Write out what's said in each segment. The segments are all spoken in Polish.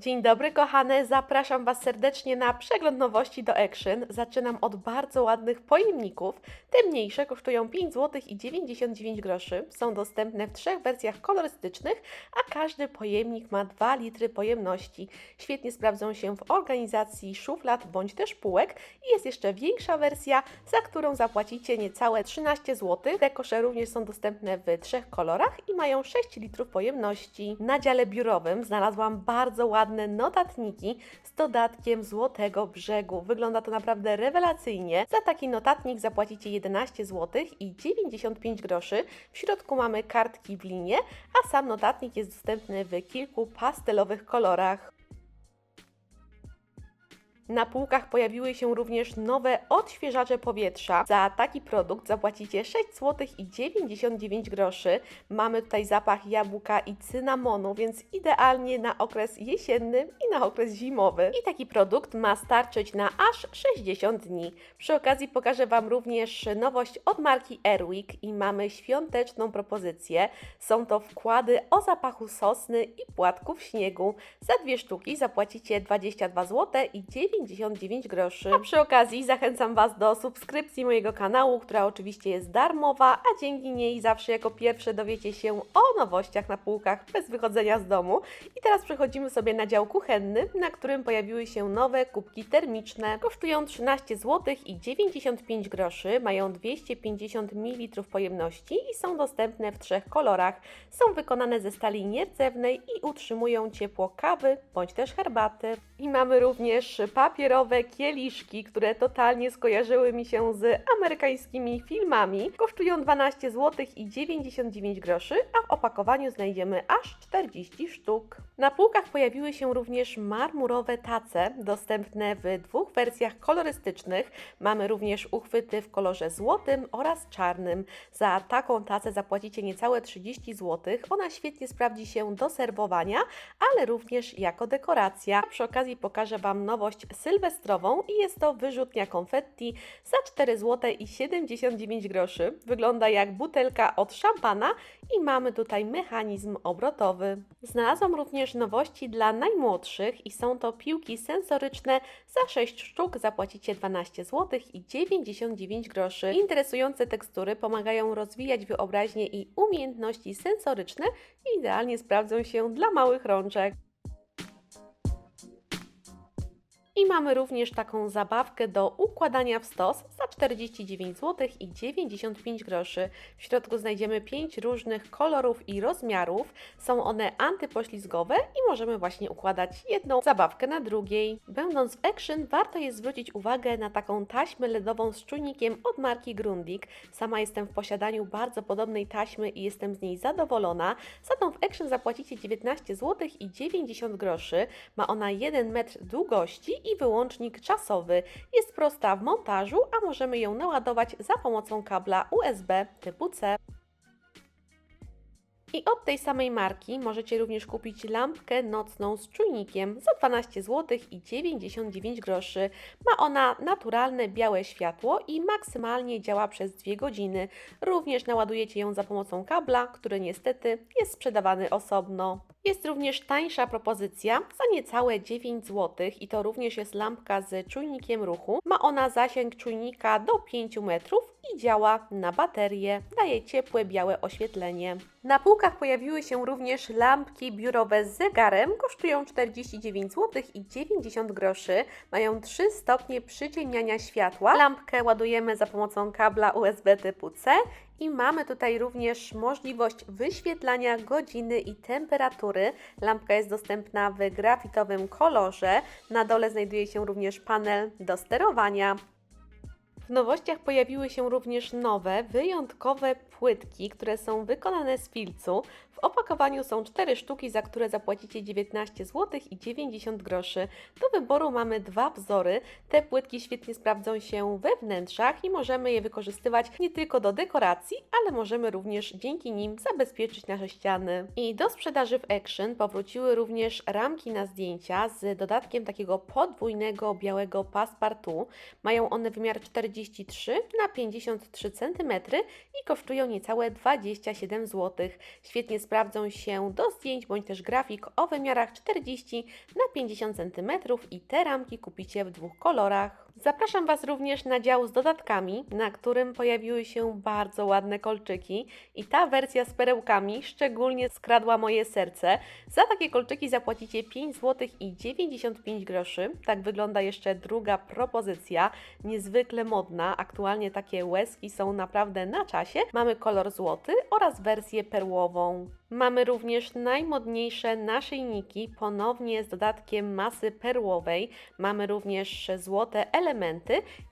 Dzień dobry kochane, zapraszam Was serdecznie na przegląd nowości do Action. Zaczynam od bardzo ładnych pojemników. Te mniejsze kosztują 5 zł i 99 groszy. Są dostępne w trzech wersjach kolorystycznych, a każdy pojemnik ma 2 litry pojemności. Świetnie sprawdzą się w organizacji szuflad bądź też półek i jest jeszcze większa wersja, za którą zapłacicie niecałe 13 zł. Te kosze również są dostępne w trzech kolorach i mają 6 litrów pojemności. Na dziale biurowym znalazłam bardzo ładne notatniki z dodatkiem złotego brzegu. Wygląda to naprawdę rewelacyjnie. Za taki notatnik zapłacicie 11 zł i 95 groszy. W środku mamy kartki w linie, a sam notatnik jest dostępny w kilku pastelowych kolorach. Na półkach pojawiły się również nowe odświeżacze powietrza. Za taki produkt zapłacicie 6 zł i 99 groszy. Mamy tutaj zapach jabłka i cynamonu, więc idealnie na okres jesienny i na okres zimowy. I taki produkt ma starczyć na aż 60 dni. Przy okazji pokażę Wam również nowość od marki Airwick i mamy świąteczną propozycję. Są to wkłady o zapachu sosny i płatków śniegu. Za dwie sztuki zapłacicie 22 zł i 99 groszy. A przy okazji zachęcam Was do subskrypcji mojego kanału, która oczywiście jest darmowa, a dzięki niej zawsze jako pierwsze dowiecie się o nowościach na półkach bez wychodzenia z domu. I teraz przechodzimy sobie na dział kuchenny, na którym pojawiły się nowe kubki termiczne. Kosztują 13 zł i 95 groszy, mają 250 ml pojemności i są dostępne w trzech kolorach. Są wykonane ze stali nierdzewnej i utrzymują ciepło kawy bądź też herbaty. I mamy również papierowe kieliszki, które totalnie skojarzyły mi się z amerykańskimi filmami. Kosztują 12 zł i 99 groszy, a w opakowaniu znajdziemy aż 40 sztuk. Na półkach pojawiły się również marmurowe tace, dostępne w dwóch wersjach kolorystycznych. Mamy również uchwyty w kolorze złotym oraz czarnym. Za taką tacę zapłacicie niecałe 30 zł. Ona świetnie sprawdzi się do serwowania, ale również jako dekoracja. Przy okazji pokażę Wam nowość sylwestrową i jest to wyrzutnia konfetti za 4 zł i 79 groszy. Wygląda jak butelka od szampana i mamy tutaj mechanizm obrotowy. Znalazłam również nowości dla najmłodszych i są to piłki sensoryczne. Za 6 sztuk zapłacicie 12 zł i 99 groszy. Interesujące tekstury pomagają rozwijać wyobraźnię i umiejętności sensoryczne i idealnie sprawdzą się dla małych rączek. I mamy również taką zabawkę do układania w stos za 49 zł i 95 groszy. W środku znajdziemy 5 różnych kolorów i rozmiarów. Są one antypoślizgowe i możemy właśnie układać jedną zabawkę na drugiej. Będąc w Action warto jest zwrócić uwagę na taką taśmę LEDową z czujnikiem od marki Grundig. Sama jestem w posiadaniu bardzo podobnej taśmy i jestem z niej zadowolona. Za tą w Action zapłacicie 19 zł i 90 groszy. Ma ona 1 metr długości i wyłącznik czasowy. Jest prosta w montażu, a możemy ją naładować za pomocą kabla USB typu C. I od tej samej marki możecie również kupić lampkę nocną z czujnikiem za 12 zł i 99 groszy. Ma ona naturalne białe światło i maksymalnie działa przez 2 godziny. Również naładujecie ją za pomocą kabla, który niestety jest sprzedawany osobno. Jest również tańsza propozycja za niecałe 9 zł i to również jest lampka z czujnikiem ruchu. Ma ona zasięg czujnika do 5 metrów i działa na baterię. Daje ciepłe białe oświetlenie. Na półkach pojawiły się również lampki biurowe z zegarem. Kosztują 49 zł i 90 groszy. Mają 3 stopnie przyciemniania światła. Lampkę ładujemy za pomocą kabla USB typu C i mamy tutaj również możliwość wyświetlania godziny i temperatury. Lampka jest dostępna w grafitowym kolorze. Na dole znajduje się również panel do sterowania. W nowościach pojawiły się również nowe, wyjątkowe płytki, które są wykonane z filcu. W opakowaniu są 4 sztuki, za które zapłacicie 19 zł i 90 groszy. Do wyboru mamy dwa wzory. Te płytki świetnie sprawdzą się we wnętrzach i możemy je wykorzystywać nie tylko do dekoracji, ale możemy również dzięki nim zabezpieczyć nasze ściany. I do sprzedaży w Action powróciły również ramki na zdjęcia z dodatkiem takiego podwójnego białego passepartout. Mają one wymiar 40 43 na 53 cm i kosztują niecałe 27 zł. Świetnie sprawdzą się do zdjęć bądź też grafik o wymiarach 40 na 50 cm i te ramki kupicie w dwóch kolorach. Zapraszam Was również na dział z dodatkami, na którym pojawiły się bardzo ładne kolczyki i ta wersja z perełkami szczególnie skradła moje serce. Za takie kolczyki zapłacicie 5 zł i 95 groszy. Tak wygląda jeszcze druga propozycja, niezwykle modna. Aktualnie takie łezki są naprawdę na czasie. Mamy kolor złoty oraz wersję perłową. Mamy również najmodniejsze naszyjniki, ponownie z dodatkiem masy perłowej. Mamy również złote elementy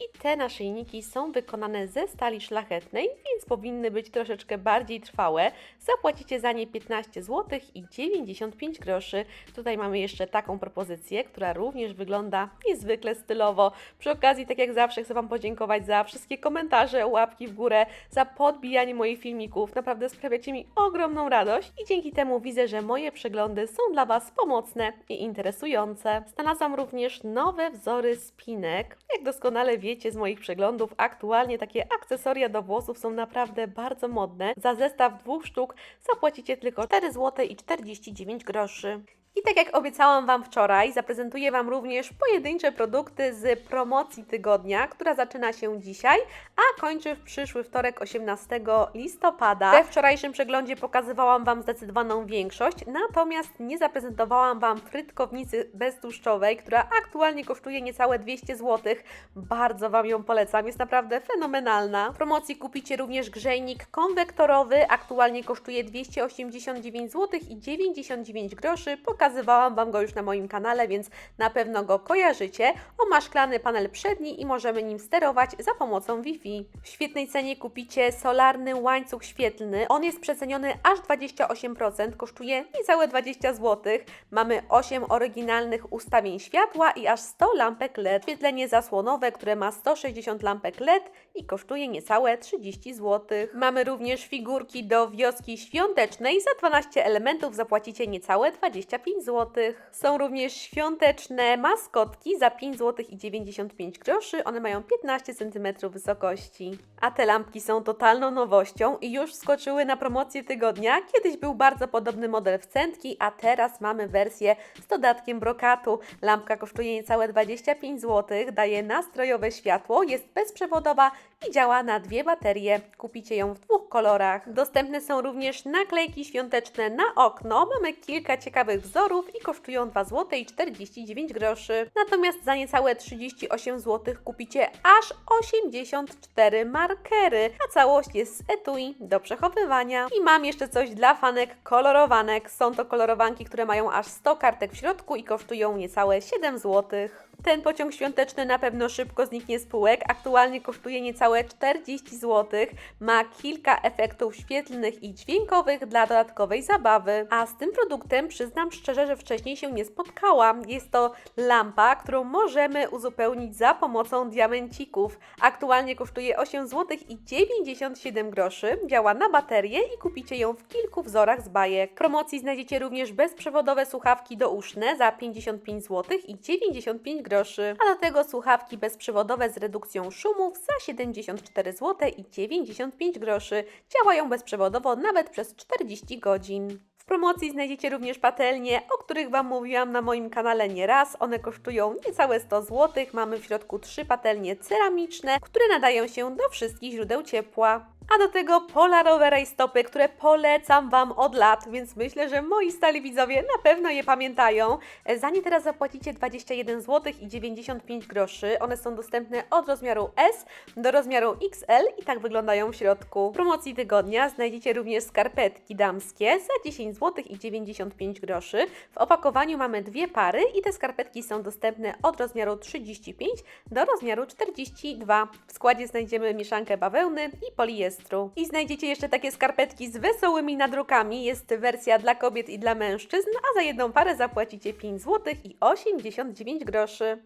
i te naszyjniki są wykonane ze stali szlachetnej, więc powinny być troszeczkę bardziej trwałe. Zapłacicie za nie 15 zł i 95 groszy. Tutaj mamy jeszcze taką propozycję, która również wygląda niezwykle stylowo. Przy okazji, tak jak zawsze, chcę Wam podziękować za wszystkie komentarze, łapki w górę, za podbijanie moich filmików. Naprawdę sprawiacie mi ogromną radość i dzięki temu widzę, że moje przeglądy są dla Was pomocne i interesujące. Znalazłam również nowe wzory spinek. Jak doskonale wiecie z moich przeglądów, aktualnie takie akcesoria do włosów są naprawdę bardzo modne. Za zestaw dwóch sztuk zapłacicie tylko 4 zł i 49 groszy. I tak jak obiecałam Wam wczoraj, zaprezentuję Wam również pojedyncze produkty z promocji tygodnia, która zaczyna się dzisiaj, a kończy w przyszły wtorek 18 listopada. We wczorajszym przeglądzie pokazywałam Wam zdecydowaną większość, natomiast nie zaprezentowałam Wam frytkownicy beztłuszczowej, która aktualnie kosztuje niecałe 200 zł. Bardzo Wam ją polecam, jest naprawdę fenomenalna. W promocji kupicie również grzejnik konwektorowy, aktualnie kosztuje 289 zł i 99 groszy. Pokazywałam Wam go już na moim kanale, więc na pewno go kojarzycie. On ma szklany panel przedni i możemy nim sterować za pomocą Wi-Fi. W świetnej cenie kupicie solarny łańcuch świetlny. On jest przeceniony aż 28%, kosztuje niecałe 20 zł. Mamy 8 oryginalnych ustawień światła i aż 100 lampek LED. Świetlenie zasłonowe, które ma 160 lampek LED i kosztuje niecałe 30 zł. Mamy również figurki do wioski świątecznej. Za 12 elementów zapłacicie niecałe 25 zł. Są również świąteczne maskotki za 5 zł i 95 groszy. One mają 15 cm wysokości. A te lampki są totalną nowością i już wskoczyły na promocję tygodnia. Kiedyś był bardzo podobny model w centki, a teraz mamy wersję z dodatkiem brokatu. Lampka kosztuje niecałe 25 zł, daje nastrojowe światło, jest bezprzewodowa i działa na dwie baterie. Kupicie ją w dwóch kolorach. Dostępne są również naklejki świąteczne na okno. Mamy kilka ciekawych wzorów i kosztują 2 zł i 49 groszy. Natomiast za niecałe 38 zł kupicie aż 84 markery, a całość jest z etui do przechowywania. I mam jeszcze coś dla fanek kolorowanek. Są to kolorowanki, które mają aż 100 kartek w środku i kosztują niecałe 7 zł. Ten pociąg świąteczny na pewno szybko zniknie z półek. Aktualnie kosztuje niecałe 40 zł. Ma kilka efektów świetlnych i dźwiękowych dla dodatkowej zabawy. A z tym produktem przyznam szczerze, że wcześniej się nie spotkałam. Jest to lampa, którą możemy uzupełnić za pomocą diamencików. Aktualnie kosztuje 8 zł i 97 groszy. Działa na baterię i kupicie ją w kilku wzorach z bajek. W promocji znajdziecie również bezprzewodowe słuchawki douszne za 55 zł i 95 groszy groszy, a do tego słuchawki bezprzewodowe z redukcją szumów za 74 zł i 95 groszy. Działają bezprzewodowo nawet przez 40 godzin. W promocji znajdziecie również patelnie, o których Wam mówiłam na moim kanale nieraz. One kosztują niecałe 100 zł. Mamy w środku trzy patelnie ceramiczne, które nadają się do wszystkich źródeł ciepła. A do tego polarowe rajstopy, które polecam Wam od lat, więc myślę, że moi stali widzowie na pewno je pamiętają. Za nie teraz zapłacicie 21 zł i 95 groszy. One są dostępne od rozmiaru S do rozmiaru XL i tak wyglądają w środku. W promocji tygodnia znajdziecie również skarpetki damskie za 10 zł i 95 groszy. W opakowaniu mamy dwie pary i te skarpetki są dostępne od rozmiaru 35 do rozmiaru 42. W składzie znajdziemy mieszankę bawełny i poliestru. I znajdziecie jeszcze takie skarpetki z wesołymi nadrukami. Jest wersja dla kobiet i dla mężczyzn, a za jedną parę zapłacicie 5 zł i 89 groszy.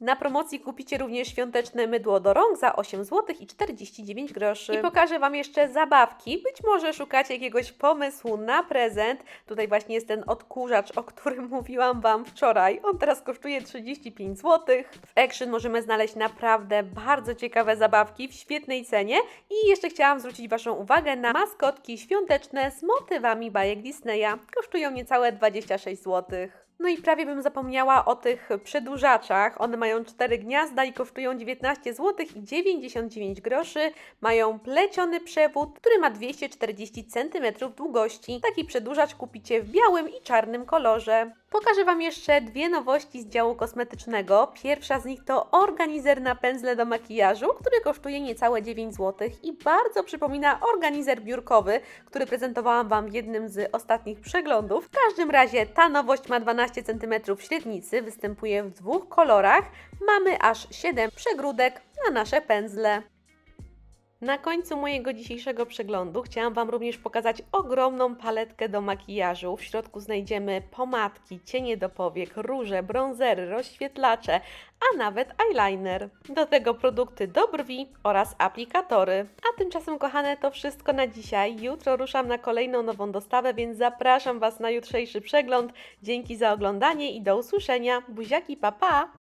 Na promocji kupicie również świąteczne mydło do rąk za 8 zł i 49 groszy. I pokażę Wam jeszcze zabawki. Być może szukacie jakiegoś pomysłu na prezent. Tutaj właśnie jest ten odkurzacz, o którym mówiłam Wam wczoraj. On teraz kosztuje 35 zł. W Action możemy znaleźć naprawdę bardzo ciekawe zabawki w świetnej cenie. I jeszcze chciałam zwrócić Waszą uwagę na maskotki świąteczne z motywami bajek Disneya. Kosztują niecałe 26 zł. No i prawie bym zapomniała o tych przedłużaczach. One mają cztery gniazda i kosztują 19 zł i 99 groszy. Mają pleciony przewód, który ma 240 cm długości. Taki przedłużacz kupicie w białym i czarnym kolorze. Pokażę Wam jeszcze dwie nowości z działu kosmetycznego. Pierwsza z nich to organizer na pędzle do makijażu, który kosztuje niecałe 9 zł i bardzo przypomina organizer biurkowy, który prezentowałam Wam w jednym z ostatnich przeglądów. W każdym razie ta nowość ma 12 cm średnicy, występuje w dwóch kolorach. Mamy aż 7 przegródek na nasze pędzle. Na końcu mojego dzisiejszego przeglądu chciałam Wam również pokazać ogromną paletkę do makijażu. W środku znajdziemy pomadki, cienie do powiek, róże, bronzery, rozświetlacze, a nawet eyeliner. Do tego produkty do brwi oraz aplikatory. A tymczasem, kochane, to wszystko na dzisiaj. Jutro ruszam na kolejną nową dostawę, więc zapraszam Was na jutrzejszy przegląd. Dzięki za oglądanie i do usłyszenia. Buziaki, pa pa!